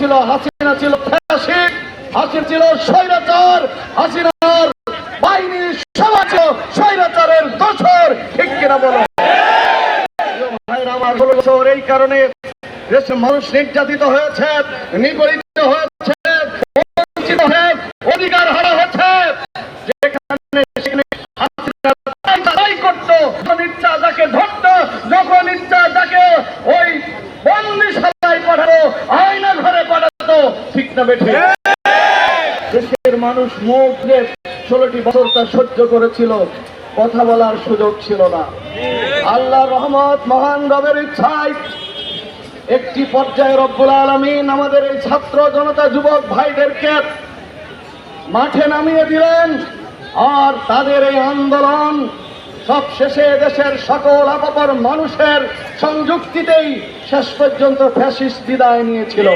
ছিল, হাসিনা ছিল ফ্যাসিক হাসিনা ছিল স্বৈরাচার, হাসিনার বাহিনী সমাজ স্বৈরাচারের দোষর, ঠিক কিনা বলো? এই কারণে দেশে মানুষ নির্যাতিত হয়েছে, নিপীড়িত হয়েছে না বেঠে? দেশের মানুষ মুখ ষোলোটি বছর তা সহ্য করেছিল, কথা বলার সুযোগ ছিল না। আল্লাহ রহমত, মহান রবের ইচ্ছায় একটি পর্যায়ে রব্বুল আলমিন আমাদের এই ছাত্র জনতা যুবক ভাইদেরকে মাঠে নামিয়ে দিলেন। আর তাদের এই আন্দোলন সব শেষে দেশের সকল আপাপর মানুষের সংযুক্তিতেই শেষ পর্যন্ত ফ্যাসিস্ট বিদায় নিয়েছিল।